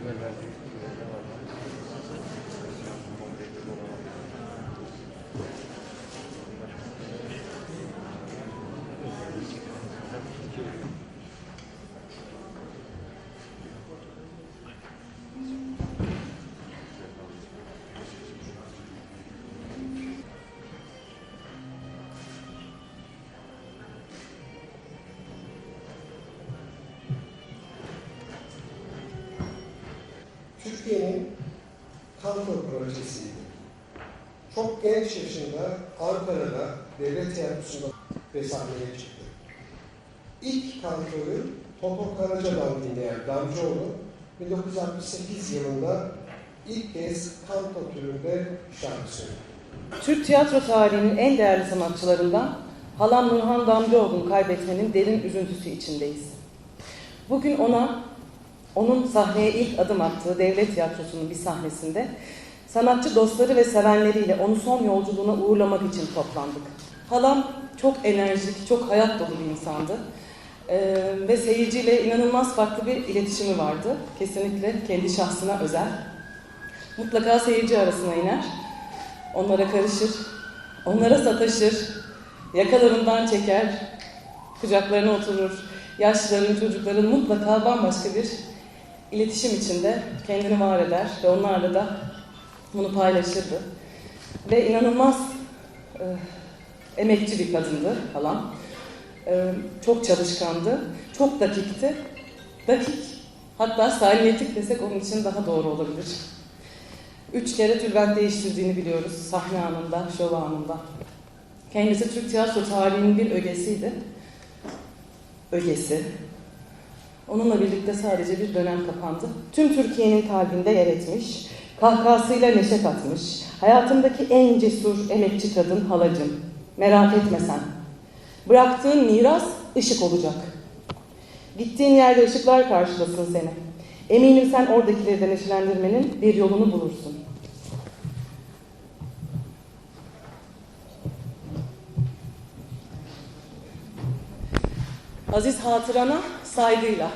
É verdade. Türkiye'nin Kantor projesiydi. Çok genç yaşında Ankara'da devlet tiyatrosunda ve çıktı. İlk kantoru Topo Karaca'dan dinleyen Damcıoğlu 1968 yılında ilk kez kanto türünde şarkı söyledi. Türk tiyatro tarihinin en değerli sanatçılarından Halam Nurhan Damcıoğlu'nu kaybetmenin derin üzüntüsü içindeyiz. Bugün ona, onun sahneye ilk adım attığı devlet tiyatrosunun bir sahnesinde sanatçı dostları ve sevenleriyle onu son yolculuğuna uğurlamak için toplandık. Halam çok enerjik, çok hayat dolu bir insandı. Ee, ve seyirciyle inanılmaz farklı bir iletişimi vardı. Kesinlikle kendi şahsına özel. Mutlaka seyirci arasına iner. Onlara karışır, onlara sataşır, yakalarından çeker, kucaklarına oturur. Yaşlıların, çocukların mutlaka bambaşka bir iletişim içinde kendini var eder ve onlarla da bunu paylaşırdı. Ve inanılmaz e, emekçi bir kadındı falan. E, çok çalışkandı, çok dakikti. Dakik, hatta saliyetik desek onun için daha doğru olabilir. Üç kere tülbent değiştirdiğini biliyoruz sahne anında, şov anında. Kendisi Türk tiyatro tarihinin bir ögesiydi. Ögesi. Onunla birlikte sadece bir dönem kapandı. Tüm Türkiye'nin kalbinde yer etmiş, kahkahasıyla neşe katmış, hayatımdaki en cesur emekçi kadın halacım. Merak etme sen. Bıraktığın miras ışık olacak. Gittiğin yerde ışıklar karşılasın seni. Eminim sen oradakileri de neşelendirmenin bir yolunu bulursun. Aziz hatırana saygıyla.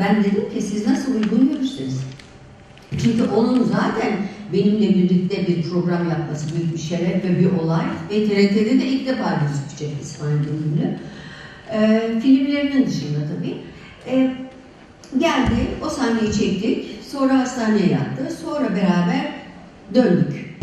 Ben dedim ki siz nasıl uygun görürseniz. Çünkü onun zaten benimle birlikte bir program yapması büyük bir şeref ve bir olay. Ve TRT'de de ilk defa gözükecek İsmail Gönüllü. Ee, filmlerinin dışında tabii. Ee, geldi, o sahneyi çektik. Sonra hastaneye yattı. Sonra beraber döndük.